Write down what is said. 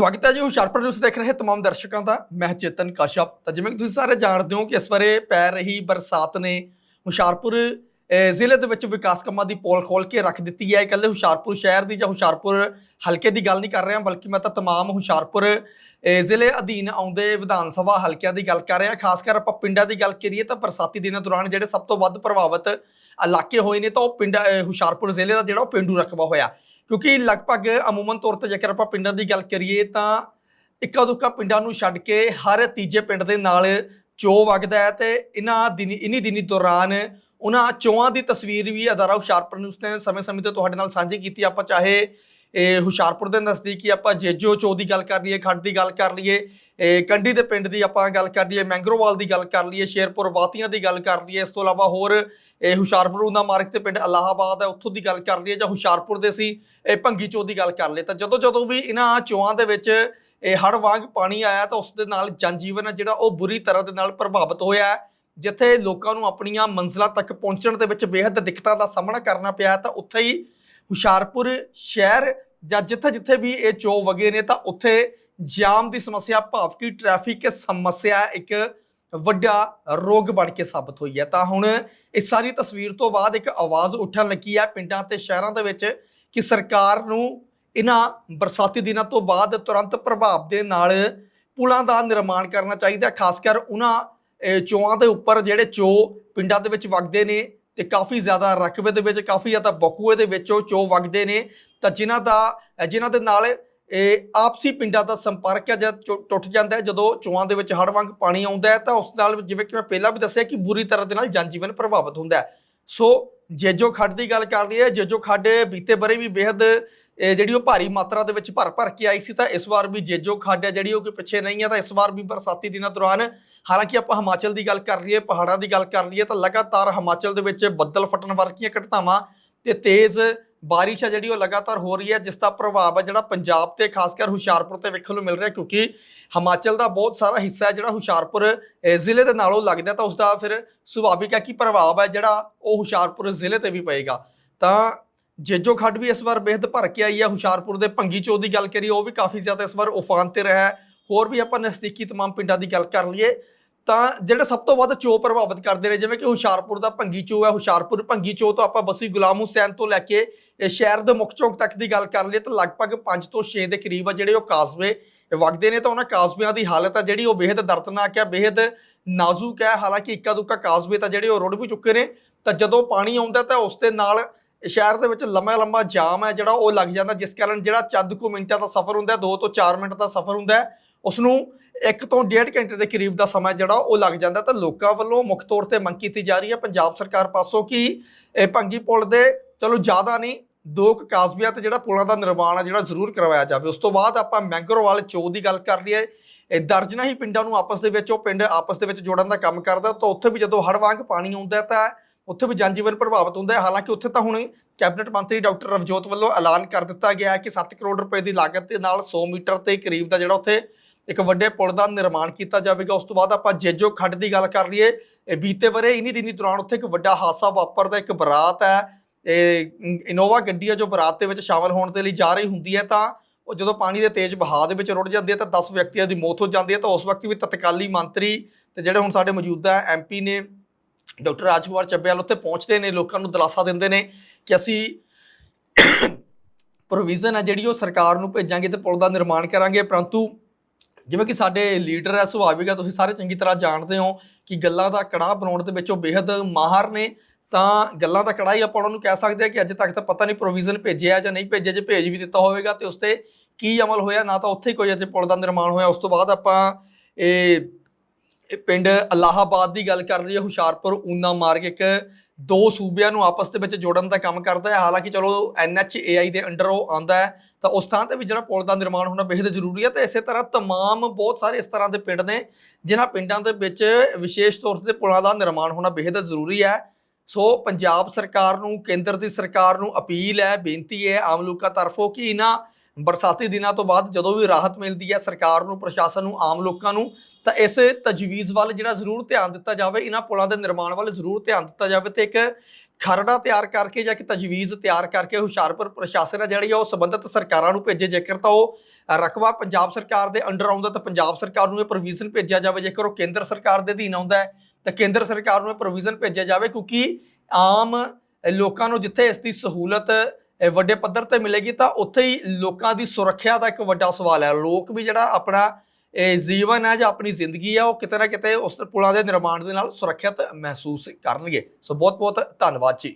ਸਵਾਗਤ ਹੈ ਜੀ ਹੁਸ਼ਿਆਰਪੁਰ ਨਿਊਜ਼ ਦੇਖ ਰਹੇ तमाम ਦਰਸ਼ਕਾਂ ਦਾ ਮੈਂ ਚੇਤਨ ਕਾਸ਼ਪ ਤਾਂ ਜਿਵੇਂ ਕਿ ਤੁਸੀਂ ਸਾਰੇ ਜਾਣਦੇ ਹੋ ਕਿ ਇਸ ਵਾਰੇ ਪੈ ਰਹੀ ਬਰਸਾਤ ਨੇ ਹੁਸ਼ਿਆਰਪੁਰ ਅਹ, ਜ਼ਿਲ੍ਹੇ ਦੇ ਵਿੱਚ ਵਿਕਾਸ ਕੰਮਾਂ ਦੀ ਪੋਲ ਖੋਲ ਕੇ ਰੱਖ ਦਿੱਤੀ ਹੈ ਇਕੱਲੇ ਹੁਸ਼ਿਆਰਪੁਰ ਸ਼ਹਿਰ ਦੀ ਜਾਂ ਹੁਸ਼ਿਆਰਪੁਰ ਹਲਕੇ ਦੀ ਗੱਲ ਨਹੀਂ ਕਰ ਰਿਹਾ ਬਲਕਿ ਮੈਂ ਤਾਂ तमाम ਹੁਸ਼ਿਆਰਪੁਰ ਅਹ, ਜ਼ਿਲ੍ਹੇ ਅਧੀਨ ਆਉਂਦੇ ਵਿਧਾਨ ਸਭਾ ਹਲਕਿਆਂ ਦੀ ਗੱਲ ਕਰ ਰਿਹਾ ਖਾਸ ਕਰ ਆਪਾਂ ਪਿੰਡਾਂ ਦੀ ਗੱਲ ਕਰੀਏ ਤਾਂ ਬਰਸਾਤੀ ਦਿਨਾਂ ਦੌਰਾਨ ਜਿਹੜੇ ਸਭ ਤੋਂ ਵੱਧ ਪ੍ਰਭਾਵਿਤ ਇਲਾਕੇ ਹੋਏ ਨੇ ਤਾਂ ਉਹ ਪਿੰਡ ਅਹ, ਹੁਸ਼ਿਆਰਪੁਰ ਜ਼ਿਲ੍ਹੇ ਦਾ ਜਿਹੜਾ ਉਹ ਪਿੰਡੂ ਰਕਬਾ ਹੋਇਆ ਕਿਉਂਕਿ ਲਗਭਗ ਅਮੂਮਨ ਤੌਰ ਤੇ ਜੇਕਰ ਆਪਾਂ ਪਿੰਡਾਂ ਦੀ ਗੱਲ ਕਰੀਏ ਤਾਂ ਇੱਕਾ ਦੁੱਕਾ ਪਿੰਡਾਂ ਨੂੰ ਛੱਡ ਕੇ ਹਰ ਤੀਜੇ ਪਿੰਡ ਦੇ ਨਾਲ ਚੋ ਵਗਦਾ ਹੈ ਤੇ ਇਹਨਾਂ ਦਿਨੀ, ਇਨੀ ਦਿਨੀ ਦੌਰਾਨ ਉਹਨਾਂ ਚੋਆਂ ਦੀ ਤਸਵੀਰ ਵੀ ਅਦਾਰਾ ਹੁਸ਼ਿਆਰਪੁਰ ਨਿਊਜ਼ ਨੇ ਸਮੇਂ-ਸਮੇਂ ਤੇ ਤੁਹਾਡੇ ਨਾਲ ਸਾਂਝੀ ਕੀਤੀ। ਆਪਾਂ ਚਾਹੇ ਇਹ ਹੁਸ਼ਿਆਰਪੁਰ ਦੇ ਨਜ਼ਦੀਕੀ ਆਪਾਂ ਜੇਜੋ ਚੋ ਦੀ ਗੱਲ ਕਰ ਲਈਏ, ਖੱਡ ਦੀ ਗੱਲ ਕਰ ਲਈਏ, ਇਹ ਕੰਡੀ ਦੇ ਪਿੰਡ ਦੀ ਆਪਾਂ ਗੱਲ ਕਰ ਲਈਏ, ਮੈਂਗਰੋਵਾਲ ਦੀ ਗੱਲ ਕਰ ਲਈਏ, ਸ਼ੇਰਪੁਰ ਵਾਤੀਆਂ ਦੀ ਗੱਲ ਕਰ ਲਈਏ, ਇਸ ਤੋਂ ਇਲਾਵਾ ਹੋਰ ਇਹ ਹੁਸ਼ਿਆਰਪੁਰ ਉਹਨਾਂ ਮਾਰਗ ਤੇ ਪਿੰਡ ਅਲਾਹਾਬਾਦ ਹੈ, ਉੱਥੋਂ ਦੀ ਗੱਲ ਕਰ ਲਈਏ ਜਾਂ ਹੁਸ਼ਿਆਰਪੁਰ ਦੇ ਸੀ, ਇਹ ਭੰਗੀ ਚੋ ਦੀ ਗੱਲ ਕਰ ਲਈਏ, ਤਾਂ ਜਦੋਂ ਜਦੋਂ ਵੀ ਇਹਨਾਂ ਚੋਆਂ ਦੇ ਵਿੱਚ ਇਹ ਹੜ ਵਾਂਗ ਪਾਣੀ ਆਇਆ, ਤਾਂ ਉਸ ਦੇ ਨਾਲ ਜਨਜੀਵਨ ਹੈ ਜਿਹੜਾ ਉਹ ਬੁਰੀ ਤਰ੍ਹਾਂ ਦੇ ਨਾਲ ਪ੍ਰਭਾਵਿਤ ਹੋਇਆ ਜਿੱਥੇ ਲੋਕਾਂ ਨੂੰ ਆਪਣੀਆਂ ਮੰਜ਼ਲਾਂ ਤੱਕ ਪਹੁੰਚਣ ਦੇ ਵਿੱਚ ਬੇਹੱਦ ਦਿੱਕਤਾਂ ਦਾ ਸਾਹਮਣਾ ਕਰਨਾ ਪਿਆ ਤਾਂ ਉੱਥੇ ਹੀ ਹੁਸ਼ਿਆਰਪੁਰ ਸ਼ਹਿਰ ਜਾਂ ਜਿੱਥੇ ਜਿੱਥੇ ਵੀ ਇਹ ਚੋ ਵਗੇ ਨੇ ਤਾਂ ਉੱਥੇ ਜਾਮ ਦੀ ਸਮੱਸਿਆ ਭਾਵ ਕਿ ਟ੍ਰੈਫਿਕ ਸਮੱਸਿਆ ਇੱਕ ਵੱਡਾ ਰੋਗ ਬਣ ਕੇ ਸਾਬਤ ਹੋਈ ਹੈ। ਤਾਂ ਹੁਣ ਇਸ ਸਾਰੀ ਤਸਵੀਰ ਤੋਂ ਬਾਅਦ ਇੱਕ ਆਵਾਜ਼ ਉੱਠਣ ਲੱਗੀ ਹੈ ਪਿੰਡਾਂ ਤੇ ਸ਼ਹਿਰਾਂ ਦੇ ਵਿੱਚ ਕਿ ਸਰਕਾਰ ਨੂੰ ਇਹਨਾਂ ਬਰਸਾਤੀ ਦਿਨਾਂ ਤੋਂ ਬਾਅਦ ਤੁਰੰਤ ਪ੍ਰਭਾਵ ਦੇ ਨਾਲ ਪੁਲਾਂ ਦਾ ਨਿਰਮਾਣ ਕਰਨਾ ਚਾਹੀਦਾ ਖਾਸ ਕਰ ਉਹਨਾਂ ਚੋਆਂ ਦੇ ਉੱਪਰ ਜਿਹੜੇ ਚੋ ਪਿੰਡਾਂ ਦੇ ਵਿੱਚ ਵਗਦੇ ਨੇ ਤੇ ਕਾਫੀ ਜ਼ਿਆਦਾ ਰਕਬੇ ਦੇ ਵਿੱਚ ਕਾਫੀ ਜ਼ਿਆਦਾ ਬਕੂਏ ਦੇ ਵਿੱਚ ਉਹ ਚੋ ਵਗਦੇ ਨੇ। ਤਾਂ ਜਿਨ੍ਹਾਂ ਦਾ ਅਹ, ਜਿਨ੍ਹਾਂ ਦੇ ਨਾਲ ਇਹ ਆਪਸੀ ਪਿੰਡਾਂ ਦਾ ਸੰਪਰਕ ਹੈ ਜਦ ਚੋ- ਟੁੱਟ ਜਾਂਦਾ ਹੈ। ਜਦੋਂ ਚੋਆਂ ਦੇ ਵਿੱਚ ਹੜ੍ਹ ਵਾਂਗ ਪਾਣੀ ਆਉਂਦਾ ਹੈ ਤਾਂ ਉਸ ਨਾਲ ਜਿਵੇਂ ਕਿ ਮੈਂ ਪਹਿਲਾਂ ਵੀ ਦੱਸਿਆ ਕਿ ਬੁਰੀ ਤਰ੍ਹਾਂ ਦੇ ਨਾਲ ਜਨਜੀਵਨ ਪ੍ਰਭਾਵਿਤ ਹੁੰਦਾ ਹੈ। ਸੋ ਜੇਜੋ ਖੱਡ ਦੀ ਗੱਲ ਕਰ ਲਈਏ ਜੇਜੋ ਖੱਡ ਬੀਤੇ ਬਰੇ ਵੀ ਬੇਹੱਦ ਜਿਹੜੀ ਉਹ ਭਾਰੀ ਮਾਤਰਾ ਦੇ ਵਿੱਚ ਭਰ ਭਰ ਕੇ ਆਈ ਸੀ ਤਾਂ ਇਸ ਵਾਰ ਵੀ ਜੇਜੋ ਖੱਡ ਹੈ, ਜਿਹੜੀ ਉਹ ਕਿ ਪਿੱਛੇ ਨਹੀਂ ਹੈ ਤਾਂ ਇਸ ਵਾਰ ਵੀ ਬਰਸਾਤੀ ਦਿਨਾਂ ਦੌਰਾਨ ਹਾਲਾਂਕਿ ਆਪਾਂ ਹਿਮਾਚਲ ਦੀ ਗੱਲ ਕਰ ਲਈਏ, ਪਹਾੜਾਂ ਦੀ ਗੱਲ ਕਰ ਲਈਏ ਤਾਂ ਲਗਾਤਾਰ ਹਿਮਾਚਲ ਦੇ ਵਿੱਚ ਬੱਦਲ ਫਟਣ ਵਰਗੀਆਂ ਘਟਨਾਵਾਂ ਤੇ ਤੇਜ਼ ਬਾਰਿਸ਼ ਹੈ ਜਿਹੜੀ ਉਹ ਲਗਾਤਾਰ ਹੋ ਰਹੀ ਹੈ, ਜਿਸ ਦਾ ਪ੍ਰਭਾਵ ਹੈ ਜਿਹੜਾ ਪੰਜਾਬ ਤੇ ਖਾਸ ਕਰ ਹੁਸ਼ਿਆਰਪੁਰ ਤੇ ਵੇਖਣ ਨੂੰ ਮਿਲ ਰਿਹਾ ਕਿਉਂਕਿ ਹਿਮਾਚਲ ਦਾ ਬਹੁਤ ਸਾਰਾ ਹਿੱਸਾ ਹੈ ਜਿਹੜਾ ਹੁਸ਼ਿਆਰਪੁਰ ਜ਼ਿਲ੍ਹੇ ਦੇ ਨਾਲੋਂ ਲੱਗਦਾ ਤਾਂ ਉਸ ਦਾ ਫਿਰ ਸੁਭਾਵਿਕ ਹੈ ਕਿ ਪ੍ਰਭਾਵ ਹੈ ਜਿਹੜਾ ਉਹ ਹੁਸ਼ਿਆਰਪੁਰ ਜ਼ਿਲ੍ਹੇ ਤੇ ਵੀ ਪਏਗਾ। ਤਾਂ ਜੇਜੋ ਖੱਡ ਵੀ ਇਸ ਵਾਰ ਬੇਹਦ ਭਰ ਕੇ ਆਈ ਹੈ ਹੁਸ਼ਿਆਰਪੁਰ ਦੇ ਭੰਗੀ ਚੋ ਦੀ ਗੱਲ ਕਰੀਏ, ਉਹ ਵੀ ਕਾਫੀ ਜ਼ਿਆਦਾ ਇਸ ਵਾਰ ਉਫਾਨ ਤੇ ਰਿਹਾ ਹੋਰ ਵੀ ਆਪਾਂ ਨਜ਼ਦੀਕੀ ਤਮਾਮ ਪਿੰਡਾਂ ਦੀ ਗੱਲ ਕਰ ਲਈਏ, ਤਾਂ ਜਿਹੜੇ ਸਭ ਤੋਂ ਵੱਧ ਚੋ ਪ੍ਰਭਾਵਿਤ ਕਰਦੇ ਨੇ, ਜਿਵੇਂ ਕਿ ਹੁਸ਼ਿਆਰਪੁਰ ਦਾ ਭੰਗੀ ਚੋ ਹੈ, ਹੁਸ਼ਿਆਰਪੁਰ ਭੰਗੀ ਚੋ ਤੋਂ ਆਪਾਂ ਬਸੀ ਗੁਲਾਮ ਹੁਸੈਨ ਤੋਂ ਲੈ ਕੇ ਇਹ ਸ਼ਹਿਰ ਦੇ ਮੁੱਖ ਚੌਕ ਤੱਕ ਦੀ ਗੱਲ ਕਰ ਲਈਏ, ਤਾਂ ਲਗਭਗ 5 ਤੋਂ 6 ਦੇ ਕਰੀਬ ਆ ਜਿਹੜੇ ਉਹ ਕਾਜ਼ਵੇ ਵਗਦੇ ਨੇ, ਤਾਂ ਉਹਨਾਂ ਕਾਜ਼ਵਿਆਂ ਦੀ ਹਾਲਤ ਆ ਜਿਹੜੀ ਉਹ ਬੇहद ਦਰਦਨਾਕ ਹੈ ਬੇहद ਨਾਜ਼ੁਕ ਹੈ। ਹਾਲਾਂਕਿ ਇੱਕਾ ਦੁੱਕਾ ਕਾਜ਼ਵੇ ਤਾਂ ਜਿਹੜੇ ਉਹ ਰੁੜ ਵੀ ਚੁੱਕੇ ਨੇ, ਤਾਂ ਜਦੋਂ ਪਾਣੀ ਆਉਂਦਾ ਤਾਂ ਉਸ ਦੇ ਨਾਲ ਸ਼ਹਿਰ ਦੇ ਵਿੱਚ ਲੰਮਾ ਲੰਮਾ ਜਾਮ ਹੈ ਜਿਹੜਾ ਉਹ ਲੱਗ ਜਾਂਦਾ ਜਿਸ ਕਾਰਨ ਜਿਹੜਾ ਚੰਦ ਕੁ ਮਿੰਟਾਂ ਦਾ ਸਫ਼ਰ ਹੁੰਦਾ 2 ਤੋਂ 4 ਮਿੰਟ ਦਾ ਸਫ਼ਰ ਹੁੰਦਾ ਹੈ, ਉਸ ਨੂੰ 1 ਤੋਂ 1.5 ਘੰਟੇ ਦੇ ਕਰੀਬ ਦਾ ਸਮਾਂ ਜਿਹੜਾ ਉਹ ਲੱਗ ਜਾਂਦਾ ਤਾਂ ਲੋਕਾਂ ਵੱਲੋਂ ਮੁੱਖ ਤੌਰ ਤੇ ਮੰਗ ਕੀਤੀ ਜਾ ਰਹੀ ਹੈ ਪੰਜਾਬ ਸਰਕਾਰ ਪਾਸੋਂ ਕਿ ਇਹ ਭੰਗੀ ਪੁਲ ਦੇ ਚਲੋ ਜ਼ਿਆਦਾ ਨਹੀਂ ਦੋ ਕੁ ਤੇ ਜਿਹੜਾ ਪੁਲਾਂ ਦਾ ਨਿਰਮਾਣ ਹੈ ਜਿਹੜਾ ਜ਼ਰੂਰ ਕਰਵਾਇਆ ਜਾਵੇ। ਉਸ ਤੋਂ ਬਾਅਦ ਆਪਾਂ ਮੈਂਗਰੋਵਾਲ ਚੋ ਦੀ ਗੱਲ ਕਰ ਲਈਏ ਇਹ ਦਰਜਨਾ ਹੀ ਪਿੰਡਾਂ ਨੂੰ ਆਪਸ ਦੇ ਵਿੱਚ ਉਹ ਪਿੰਡ ਆਪਸ ਦੇ ਵਿੱਚ ਜੋੜਨ ਦਾ ਕੰਮ ਕਰਦਾ ਤਾਂ ਉੱਥੇ ਵੀ ਜਦੋਂ ਹੜ੍ਹ ਵਾਂਗ ਪਾਣੀ ਆਉਂਦਾ ਤਾਂ ਉੱਥੇ ਵੀ ਜਨਜੀਵਨ ਪ੍ਰਭਾਵਿਤ ਹੁੰਦਾ ਹੈ। ਹਾਲਾਂਕਿ ਉੱਥੇ ਤਾਂ ਹੁਣ ਕੈਬਨਿਟ ਮੰਤਰੀ ਡਾਕਟਰ ਰਵਜੋਤ ਵੱਲੋਂ ਐਲਾਨ ਕਰ ਦਿੱਤਾ ਗਿਆ ਹੈ ਕਿ 7 ਕਰੋੜ ਰੁਪਏ ਦੀ ਲਾਗਤ ਦੇ ਨਾਲ 100 ਮੀਟਰ ਤੇ ਕਰੀਬ ਦਾ ਜਿਹੜਾ ਉੱਥੇ ਇੱਕ ਵੱਡੇ ਪੁਲ ਦਾ ਨਿਰਮਾਣ ਕੀਤਾ ਜਾਵੇਗਾ। ਉਸ ਤੋਂ ਬਾਅਦ ਆਪਾਂ ਜੇਜੋ ਖੱਡ ਦੀ ਗੱਲ ਕਰ ਲਈਏ। ਇਹ ਬੀਤੇ ਬਰੇ ਇਨੀ ਦਿਨੀ ਦੌਰਾਨ ਉੱਥੇ ਇੱਕ ਵੱਡਾ ਹਾਦਸਾ ਵਾਪਰਦਾ, ਇੱਕ ਬਰਾਤ ਹੈ। ਇਹ ਇਨੋਵਾ ਗੱਡੀ ਹੈ ਜੋ ਬਰਾਤ ਦੇ ਵਿੱਚ ਸ਼ਾਮਲ ਹੋਣ ਦੇ ਲਈ ਜਾ ਰਹੀ ਹੁੰਦੀ ਹੈ ਤਾਂ ਉਹ ਜਦੋਂ ਪਾਣੀ ਦੇ ਤੇਜ਼ ਵਹਾਅ ਦੇ ਵਿੱਚ ਰੁੜ ਜਾਂਦੀ ਹੈ ਤਾਂ 10 ਵਿਅਕਤੀਆਂ ਦੀ ਮੌਤ ਹੋ ਜਾਂਦੀ ਹੈ ਤਾਂ ਉਸ ਵਕਤ ਵੀ ਤਤਕਾਲੀ ਮੰਤਰੀ ਤੇ ਜਿਹੜੇ ਹੁਣ ਸਾਡੇ ਮੌਜੂਦਾ ਐਮਪੀ ਨੇ ਡਾਕਟਰ ਰਾਜਕੁਮਾਰ ਚੱਬੇਵਾਲ ਉੱਥੇ ਪਹੁੰਚਦੇ ਨੇ, ਲੋਕਾਂ ਨੂੰ ਦਿਲਾਸਾ ਦਿੰਦੇ ਨੇ ਕਿ ਅਸੀਂ ਪ੍ਰੋਵੀਜ਼ਨ ਹੈ ਜਿਹੜੀ ਉਹ ਸਰਕਾਰ ਨੂੰ ਭੇਜਾਂਗੇ ਤੇ ਪੁਲ ਦਾ ਨਿਰਮਾਣ ਕਰਾਂਗੇ। ਪਰੰਤੂ ਜਿਵੇਂ ਕਿ ਸਾਡੇ ਲੀਡਰ ਹੈ ਸੁਭਾਵਿਕ ਹੈ, ਤੁਸੀਂ ਸਾਰੇ ਚੰਗੀ ਤਰ੍ਹਾਂ ਜਾਣਦੇ ਹੋ ਕਿ ਗੱਲਾਂ ਦਾ ਕੜਾਹ ਬਣਾਉਣ ਦੇ ਵਿੱਚ ਉਹ ਬੇहद ਮਾਹਰ ਨੇ। ਤਾਂ ਗੱਲਾਂ ਦਾ ਕੜਾਹ ਹੀ ਆਪਾਂ ਉਹਨਾਂ ਨੂੰ ਕਹਿ ਸਕਦੇ ਆ ਕਿ ਅੱਜ ਤੱਕ ਤਾਂ ਪਤਾ ਨਹੀਂ ਪ੍ਰੋਵੀਜ਼ਨ ਭੇਜਿਆ ਜਾਂ ਨਹੀਂ ਭੇਜਿਆ, ਜੇ ਭੇਜ ਵੀ ਦਿੱਤਾ ਹੋਵੇਗਾ ਤੇ ਉਸ ਤੇ ਕੀ ਅਮਲ ਹੋਇਆ, ਨਾ ਤਾਂ ਉੱਥੇ ਹੀ ਕੋਈ ਅਜੇ ਪੁਲ ਦਾ ਨਿਰਮਾਣ ਹੋਇਆ। ਉਸ ਤੋਂ ਬਾਅਦ ਆਪਾਂ ਇਹ ਇਹ ਪਿੰਡ ਅਲਾਹਾਬਾਦ ਦੀ ਗੱਲ ਕਰ ਲਈਏ, ਹੁਸ਼ਿਆਰਪੁਰ ਊਨਾ ਮਾਰਗ ਇੱਕ ਦੋ ਸੂਬਿਆਂ ਨੂੰ ਆਪਸ ਦੇ ਵਿੱਚ ਜੋੜਨ ਦਾ ਕੰਮ ਕਰਦਾ ਹੈ। ਹਾਲਾਂਕਿ ਚਲੋ ਐਨਐਚਏਆਈ ਦੇ ਅੰਡਰ ਉਹ ਆਉਂਦਾ ਹੈ, ਤਾਂ ਉਸ ਥਾਂ ਤੇ ਵੀ ਜਿਹੜਾ ਪੁਲ ਦਾ ਨਿਰਮਾਣ ਹੋਣਾ ਬੇहद ਜ਼ਰੂਰੀ ਹੈ ਤੇ ਇਸੇ ਤਰ੍ਹਾਂ ਤਮਾਮ ਬਹੁਤ ਸਾਰੇ ਇਸ ਤਰ੍ਹਾਂ ਦੇ ਪਿੰਡ ਨੇ ਜਿਨ੍ਹਾਂ ਪਿੰਡਾਂ ਦੇ ਵਿੱਚ ਵਿਸ਼ੇਸ਼ ਤੌਰ ਤੇ ਪੁਲਾਂ ਦਾ ਨਿਰਮਾਣ ਹੋਣਾ ਬੇहद ਜ਼ਰੂਰੀ ਹੈ। ਸੋ ਪੰਜਾਬ ਸਰਕਾਰ ਨੂੰ, ਕੇਂਦਰ ਦੀ ਸਰਕਾਰ ਨੂੰ ਅਪੀਲ ਹੈ, ਬੇਨਤੀ ਹੈ ਆਮ ਲੋਕਾਂ ਤਰਫੋਂ ਕਿ ਇਹਨਾਂ ਬਰਸਾਤੀ ਦਿਨਾਂ ਤੋਂ ਬਾਅਦ ਜਦੋਂ ਵੀ ਰਾਹਤ ਮਿਲਦੀ ਹੈ ਸਰਕਾਰ ਨੂੰ, ਪ੍ਰਸ਼ਾਸਨ ਨੂੰ, ਆਮ ਲੋਕਾਂ ਨੂੰ, ਤਾਂ ਇਸ ਤਜਵੀਜ਼ ਵੱਲ ਜਿਹੜਾ ਜ਼ਰੂਰ ਧਿਆਨ ਦਿੱਤਾ ਜਾਵੇ, ਇਹਨਾਂ ਪੁਲਾਂ ਦੇ ਨਿਰਮਾਣ ਵੱਲ ਜ਼ਰੂਰ ਧਿਆਨ ਦਿੱਤਾ ਜਾਵੇ ਤੇ ਇੱਕ ਖਰੜਾ ਤਿਆਰ ਕਰਕੇ ਜਾਂ ਕਿ ਤਜਵੀਜ਼ ਤਿਆਰ ਕਰਕੇ ਹੁਸ਼ਿਆਰਪੁਰ ਪ੍ਰਸ਼ਾਸਨ ਹੈ ਜਿਹੜੀ ਆ ਉਹ ਸੰਬੰਧਿਤ ਸਰਕਾਰਾਂ ਨੂੰ ਭੇਜੇ, ਜੇਕਰ ਤਾਂ ਉਹ ਰਕਬਾ ਪੰਜਾਬ ਸਰਕਾਰ ਦੇ ਅੰਡਰ ਆਉਂਦਾ ਤਾਂ ਪੰਜਾਬ ਸਰਕਾਰ ਨੂੰ ਇਹ ਪ੍ਰੋਵੀਜ਼ਨ ਭੇਜਿਆ ਜਾਵੇ, ਜੇਕਰ ਉਹ ਕੇਂਦਰ ਸਰਕਾਰ ਦੇ ਅਧੀਨ ਆਉਂਦਾ ਤਾਂ ਕੇਂਦਰ ਸਰਕਾਰ ਨੂੰ ਇਹ ਪ੍ਰੋਵੀਜ਼ਨ ਭੇਜਿਆ ਜਾਵੇ ਕਿਉਂਕਿ ਆਮ ਲੋਕਾਂ ਨੂੰ ਜਿੱਥੇ ਇਸ ਦੀ ਸਹੂਲਤ ਵੱਡੇ ਪੱਧਰ ਤੇ ਮਿਲੇਗੀ ਤਾਂ ਉੱਥੇ ਹੀ ਲੋਕਾਂ ਦੀ ਸੁਰੱਖਿਆ ਦਾ ਇੱਕ ਵੱਡਾ ਸਵਾਲ ਹੈ। ਲੋਕ ਵੀ ਜਿਹੜਾ ਆਪਣਾ, ਇਹ ਜੀਵਨ ਹੈ ਜਾਂ ਆਪਣੀ ਜ਼ਿੰਦਗੀ ਹੈ, ਉਹ ਕਿਤੇ ਨਾ ਕਿਤੇ ਉਸ ਪੁਲਾਂ ਦੇ ਨਿਰਮਾਣ ਦੇ ਨਾਲ ਸੁਰੱਖਿਅਤ ਮਹਿਸੂਸ ਕਰਨਗੇ। ਸੋ ਬਹੁਤ ਬਹੁਤ ਧੰਨਵਾਦ ਜੀ।